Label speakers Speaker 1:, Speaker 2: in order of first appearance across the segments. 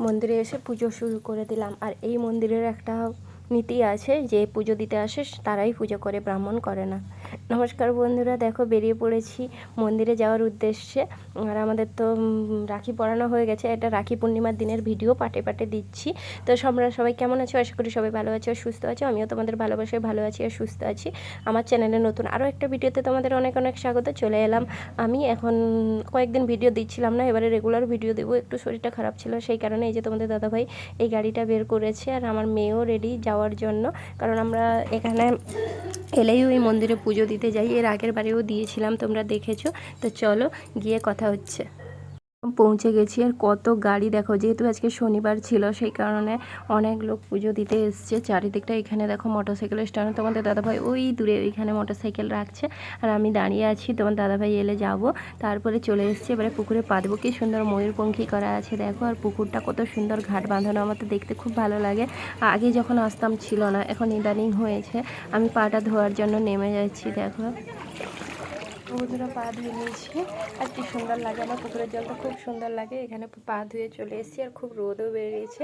Speaker 1: মন্দিরে এসে পুজো শুরু করে দিলাম। আর এই মন্দিরের একটা নীতি আছে, যে পুজো দিতে আসে তারাই পুজো করে, ব্রাহ্মণ করে না। নমস্কার বন্ধুরা, দেখো বেরিয়ে পড়েছি মন্দিরে যাওয়ার উদ্দেশ্যে। আর আমাদের তো রাখি পরানো হয়ে গেছে, এটা রাখি পূর্ণিমার দিনের ভিডিও পাটে পাটে দিচ্ছি। তো তোমরা সবাই কেমন আছো? আশা করি সবাই ভালো আছো, সুস্থ আছো। আমিও তোমাদের ভালোবাসায় ভালো আছি আর সুস্থ আছি। আমার চ্যানেলে নতুন আরও একটা ভিডিওতে তোমাদের অনেক অনেক স্বাগত। চলে এলাম আমি। এখন কয়েকদিন ভিডিও দিচ্ছিলাম না, এবারে রেগুলার ভিডিও দেবো। একটু শরীরটা খারাপ ছিল, সেই কারণে এই যে তোমাদের দাদাভাই এই গাড়িটা বের করেছে, আর আমার মেয়েও রেডি যাওয়ার জন্য। কারণ আমরা এখানে এলেই ওই মন্দিরে পুজো দিতে যাই। এর আগের বারেও দিয়েছিলাম, তোমরা দেখেছ। তো চলো, গিয়ে কথা হচ্ছে। পৌঁছে গেছি আর কত গাড়ি দেখো, যেহেতু আজকে শনিবার ছিল, সেই কারণে অনেক লোক পুজো দিতে এসছে। চারিদিকটা এখানে দেখো মোটরসাইকেলের স্ট্যান্ড তোমাদের দাদাভাই ওই দূরে ওইখানে মোটরসাইকেল রাখছে। আর আমি দাঁড়িয়ে আছি, তোমার দাদাভাই এলে যাব। তারপরে চলে এসছে, এবারে পুকুরে পা দেবো কি সুন্দর ময়ূরপঙ্খী করা আছে দেখো, আর পুকুরটা কত সুন্দর ঘাট বাঁধানো, আমার তো দেখতে খুব ভালো লাগে। আগে যখন আসতাম ছিল না, এখন ইদানিং হয়েছে। আমি পাটা ধোয়ার জন্য নেমে যাচ্ছি, দেখো। বন্ধুরা পা ধুয়ে নিয়েছি। আর কি সুন্দর লাগে আমার পুকুরের জলটা, খুব সুন্দর লাগে। এখানে পা ধুয়ে চলে এসেছি আর খুব রোদও বেরিয়েছে।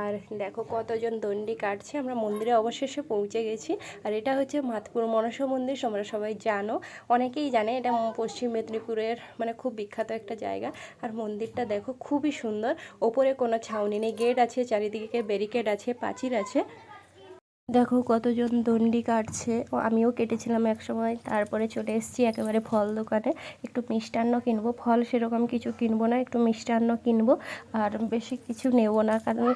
Speaker 1: আর দেখো কতজন দণ্ডি কাটছে। আমরা মন্দিরে অবশেষে পৌঁছে গেছি। আর এটা হচ্ছে মাতপুর মনসা মন্দির, তোমরা সবাই জানো। অনেকেই জানে এটা পশ্চিম মেদিনীপুরের মানে খুব বিখ্যাত একটা জায়গা। আর মন্দিরটা দেখো খুবই সুন্দর। ওপরে কোনো ছাউনি নেই গেট আছে, চারিদিকে ব্যারিকেড আছে প্রাচীর আছে। দেখো কতজন দণ্ডি কাটছে। ও, আমিও কেটেছিলাম এক সময় তারপরে চলে এসেছি একেবারে ফল দোকানে। একটু মিষ্টান্ন কিনবো। ফল সেরকম কিছু কিনবো না, একটু মিষ্টান্ন কিনবো। আর বেশি কিছু নেব না, কারণ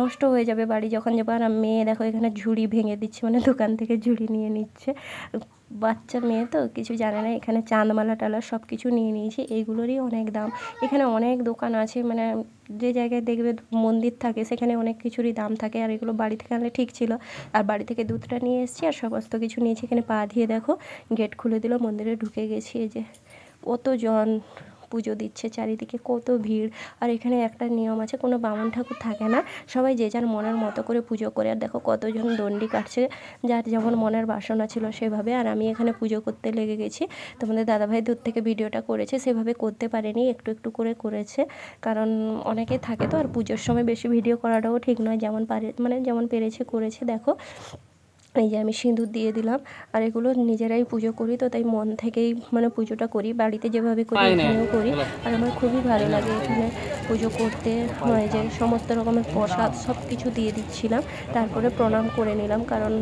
Speaker 1: নষ্ট হয়ে যাবে বাড়ি। যখন যাব আর মেয়ে দেখো এখানে ঝুড়ি ভেঙে দিচ্ছে মানে দোকান থেকে ঝুড়ি নিয়ে নিচ্ছে। বাচ্চা মেয়ে তো, কিছু জানে না, এখানে চাঁদমালা টালা সব কিছু নিয়ে নিয়েছি এইগুলোরই অনেক দাম। এখানে অনেক দোকান আছে মানে যে জায়গায় দেখবে মন্দির থাকে, সেখানে অনেক কিছুরই দাম থাকে, আর এগুলো বাড়ি থেকে আনলে ঠিক ছিল। আর বাড়ি থেকে দুধটা নিয়ে এসেছি, আর সমস্ত কিছু নিয়েছি। এখানে পা দিয়ে দেখো, গেট খুলে দিল, মন্দিরে ঢুকে গেছি, এই যে। কতজন পুজো দিচ্ছে চারিদিকে, কত ভিড়। আর এখানে একটা নিয়ম আছে, কোনো বামুন ঠাকুর থাকে না, সবাই যে যার মনের মতো করে পুজো করে। আর দেখো কতজন দণ্ডি কাটছে, যার যেমন মনের বাসনা ছিল সেভাবে। আর আমি এখানে পুজো করতে লেগে গেছি। তোমাদের দাদাভাই দূর থেকে ভিডিওটা করেছে, সেভাবে করতে পারেনি, একটু একটু করে করেছে। কারণ অনেকে থাকে তো, আর পুজোর সময় বেশি ভিডিও করাটাও ঠিক নয়, যেমন পারে মানে যেমন পেরেছে করেছে। দেখো এই যে আমি সিঁদুর দিয়ে দিলাম আর এগুলো নিজেরাই পুজো করি তো তাই মন থেকেই মানে পুজোটা করি বাড়িতে যেভাবে করি এখানেও করি আর আমার খুবই ভালো লাগে এখানে পুজো করতে হয় যে সমস্ত রকমের প্রসাদ সব কিছু দিয়ে দিচ্ছিলাম তারপরে প্রণাম করে নিলাম কারণ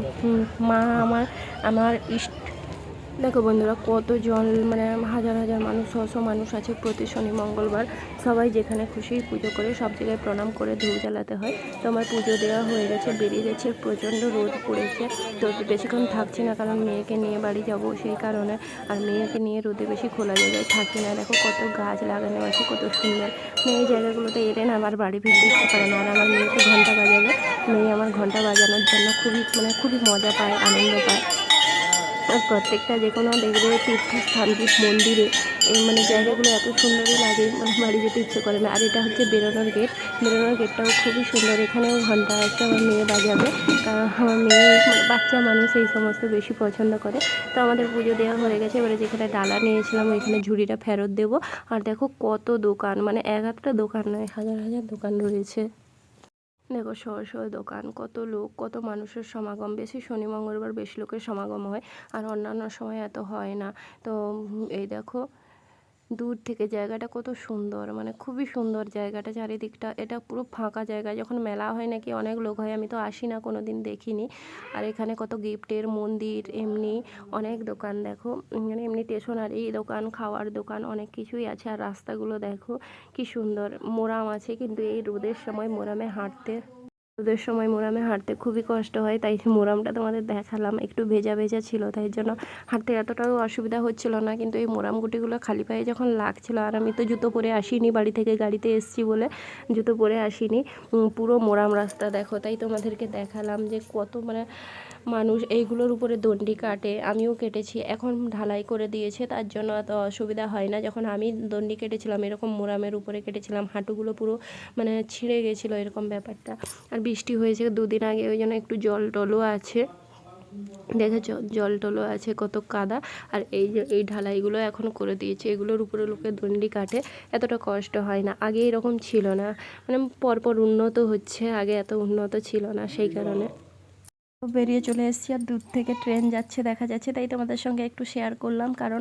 Speaker 1: মা আমার আমার ইষ্ট দেখো বন্ধুরা কতজন মানে হাজার হাজার মানুষ ছশো মানুষ আছে প্রতি শনি, মঙ্গলবার। সবাই যেখানে খুশি পুজো করে সব জায়গায় প্রণাম করে ধূপ জ্বালাতে হয়। তো আমার পুজো দেওয়া হয়ে গেছে, বেরিয়ে গেছে প্রচণ্ড রোদ পড়েছে। তো বেশিক্ষণ থাকছি না, কারণ মেয়েকে নিয়ে বাড়ি যাব সেই কারণে। আর মেয়েকে নিয়ে রোদে বেশি খোলা জায়গায় থাকি না। দেখো কত গাছ লাগানো আছে, কত সুন্দর। মেয়ে জায়গাগুলোতে এলে না আমার বাড়ি ফিরতে ইচ্ছে করে না। আর আমার মেয়েকে ঘণ্টা বাজালে, মেয়ে আমার ঘণ্টা বাজানোর জন্য খুবই মানে খুবই মজা পায়, আনন্দ পায়। প্রত্যেকটা যে কোনো দেখবে তীর্থস্থান মন্দিরে মানে জায়গাগুলো এত সুন্দরই লাগে মানে বাড়ি যেতে ইচ্ছে করে না। আর এটা হচ্ছে বেরোনোর গেট। বেরোনোর গেটটাও খুবই সুন্দর। এখানেও ঘণ্টা আছে আমার মেয়ে বাজাবে। কারণ আমার মেয়ে মানে বাচ্চা মানুষ, এই সমস্ত বেশি পছন্দ করে। তো আমাদের পুজো দেওয়া হয়ে গেছে। এবারে যেখানে ডালা নিয়েছিলাম, ওইখানে ঝুড়িটা ফেরত দেবো। আর দেখো কত দোকান মানে এক একটা দোকান নয়, হাজার হাজার দোকান রয়েছে। দেখো শহর শহর দোকান, কত লোক, কত মানুষের সমাগম। বেশি শনি, মঙ্গলবার বেশি লোকের সমাগম হয়, আর অন্যান্য সময় এত হয় না। তো এই দেখো দূর থেকে জায়গাটা কত সুন্দর মানে খুবই সুন্দর জায়গাটা চারিদিকটা, এটা পুরো ফাঁকা জায়গা। যখন মেলা হয় নাকি অনেক লোক হয়, আমি তো আসি না কোনো দিন দেখিনি। আর এখানে কত গিফটের মন্দির, এমনি অনেক দোকান দেখো। মানে এমনি স্টেশনারি দোকান, খাওয়ার দোকান, অনেক কিছুই আছে। আর রাস্তাগুলো দেখো, কি সুন্দর। মোরাম আছে, কিন্তু এই রোদের সময় মোরামে হাঁটতে রোদের সময় মোরামে হাঁটতে খুবই কষ্ট হয়, তাই মোরামটা তোমাদের দেখালাম। একটু ভেজা ভেজা ছিল, তাই জন্য হাঁটতে এতটাও অসুবিধা হচ্ছিল না, কিন্তু এই মোরাম গুটিগুলো খালি পায়ে যখন লাগছিল, আর আমি তো জুতো পরে আসিনি, বাড়ি থেকে গাড়িতে এসছি বলে জুতো পরে আসিনি। পুরো মোরাম রাস্তা দেখো, তাই তোমাদেরকে দেখালাম যে কত মানে মানুষ এইগুলোর উপরে দণ্ডি কাটে, আমিও কেটেছি। এখন ঢালাই করে দিয়েছে, তার জন্য এত অসুবিধা হয় না। যখন আমি দণ্ডি কেটেছিলাম, এরকম মোরামের উপরে কেটেছিলাম, হাঁটুগুলো পুরো মানে ছিঁড়ে গেছিল এরকম ব্যাপারটা। আর বৃষ্টি হয়েছে দুদিন আগে, ওই জন্য একটু জল টলও আছে। দেখেছ? জল টলও আছে, কত কাদা। আর এই যে, এই ঢালাইগুলো এখন করে দিয়েছে। এগুলোর উপরে লোকে দণ্ডি কাটে, এতটা কষ্ট হয় না। আগে এরকম ছিল না। মানে পরপর উন্নত হচ্ছে, আগে এত উন্নত ছিল না সেই কারণে। বেরিয়ে চলে এসেছি আর দূর থেকে ট্রেন যাচ্ছে, দেখা যাচ্ছে। তাই তোমাদের সঙ্গে একটু শেয়ার করলাম, কারণ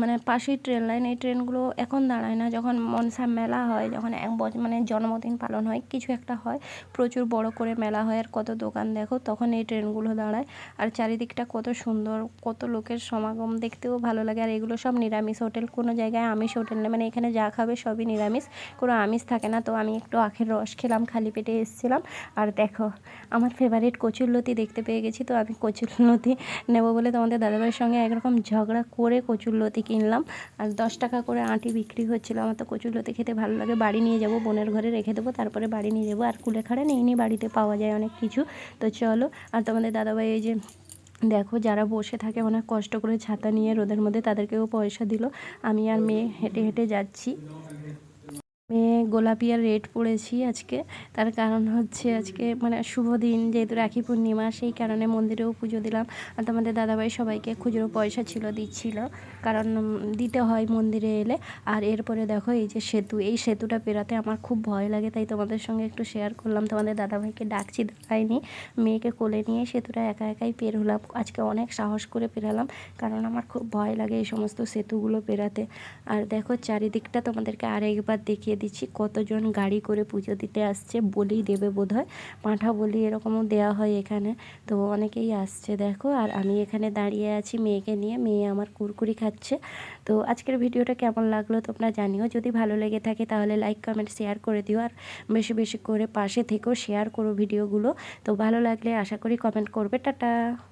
Speaker 1: মানে পাশেই ট্রেন লাইন এই ট্রেনগুলো এখন দাঁড়ায় না। যখন মনসা মেলা হয়, যখন এক মানে জন্মদিন পালন হয়, কিছু একটা হয়, প্রচুর বড় করে মেলা হয় আর কত দোকান দেখো, তখন এই ট্রেনগুলো দাঁড়ায়। আর চারিদিকটা কত সুন্দর, কত লোকের সমাগম দেখতেও ভালো লাগে। আর এগুলো সব নিরামিষ হোটেল, কোনো জায়গায় আমিষ হোটেল নেই মানে এখানে যা খাবে সবই নিরামিষ, কোনো আমিষ থাকে না। তো আমি একটু আখের রস খেলাম, খালি পেটে এসেছিলাম। আর দেখো, আমার ফেভারিট কচুরলতি দেখতে পেয়ে গেছি। তো আমি কচুরলতি নেব বলে তোমাদের দাদাভাইয়ের সঙ্গে একরকম ঝগড়া করে কচুরলতি কিনলাম। আর দশ টাকা করে আঁটি বিক্রি হচ্ছিল। আমার তো কচুরলতি খেতে ভালো লাগে। বাড়ি নিয়ে যাব, বোনের ঘরে রেখে দেবো, তারপরে বাড়ি নিয়ে যাব। আর কুলেখাড়া নিয়ে নিয়ে বাড়িতে পাওয়া যায় অনেক কিছু। তো চলো, আর তোমাদের দাদাভাই এই যে, দেখো যারা বসে থাকে অনেক কষ্ট করে ছাতা নিয়ে রোদের মধ্যে তাদেরকেও পয়সা দিল। আমি আর মেয়ে হেঁটে হেঁটে যাচ্ছি। মেয়ে গোলাপি আর রেড পরেছি আজকে। তার কারণ হচ্ছে আজকে মানে শুভ দিন, যেহেতু রাখি পূর্ণিমা, সেই কারণে মন্দিরেও পুজো দিলাম। আর তোমাদের দাদাভাই সবাইকে খুচরো পয়সা ছিল, দিচ্ছিল। কারণ দিতে হয় মন্দিরে এলে। আর এরপরে দেখো এই যে সেতু, এই সেতুটা পেরাতে আমার খুব ভয় লাগে, তাই তোমাদের সঙ্গে একটু শেয়ার করলাম। তোমাদের দাদাভাইকে ডাকছি দেখায়নি মেয়েকে কোলে নিয়ে সেতুটা একা একাই পের হলাম আজকে অনেক সাহস করে পেরালাম, কারণ আমার খুব ভয় লাগে এই সমস্ত সেতুগুলো পেরাতে। আর দেখো চারিদিকটা তোমাদেরকে আরেকবার দেখিয়ে দিচ্ছি, কতজন গাড়ি করে পুজো দিতে আসছে বলি দেবে বোধ হয় পাঁঠা বলি এরকমও দেওয়া হয় এখানে। তো অনেকেই আসছে, দেখো। আর আমি এখানে দাঁড়িয়ে আছি মেয়েকে নিয়ে। মেয়ে আমার কুরকুরি খাচ্ছে। তো আজকের ভিডিওটা কেমন লাগল তোমরা জানিও। যদি ভালো লেগে থাকে তাহলে লাইক কমেন্ট শেয়ার করে দিও। আর বেশি বেশি করে পাশে থেকেও শেয়ার করো ভিডিওগুলো। তো ভালো লাগলে আশা করি কমেন্ট করবে। টাটা!